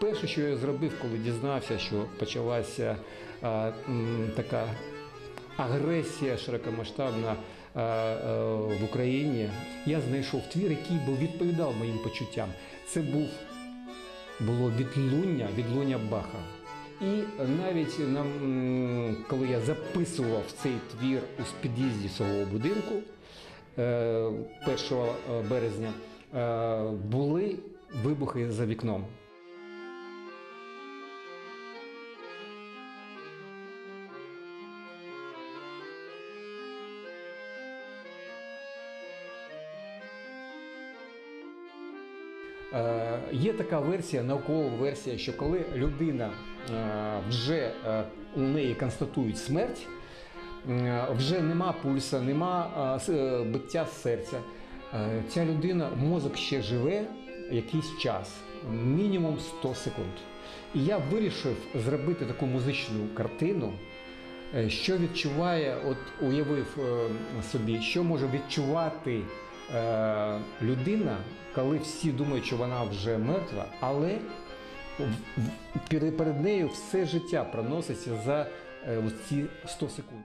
перше, що я зробив, коли дізнався, що почалася а, м, така агресія широкомасштабна а, а, в Україні, я знайшов твір, який би відповідав моїм почуттям. Це був було відлуння, відлуння Баха. І навіть нам, коли я записував цей твір у під'їзді свого будинку е, 1 березня, е, були вибухи за вікном. Є така версія, наукова версія, що коли людина е, вже е, у неї констатують смерть, е, вже нема пульса, нема е, е, биття серця. е, Ця людина, мозок ще живе якийсь час, мінімум 100 секунд. І я вирішив зробити таку музичну картину, Е, Що відчуває, от уявив е, собі, що може відчувати е, людина, коли всі думають, що вона вже мертва, але перед нею все життя проноситься за е, ці 100 секунд.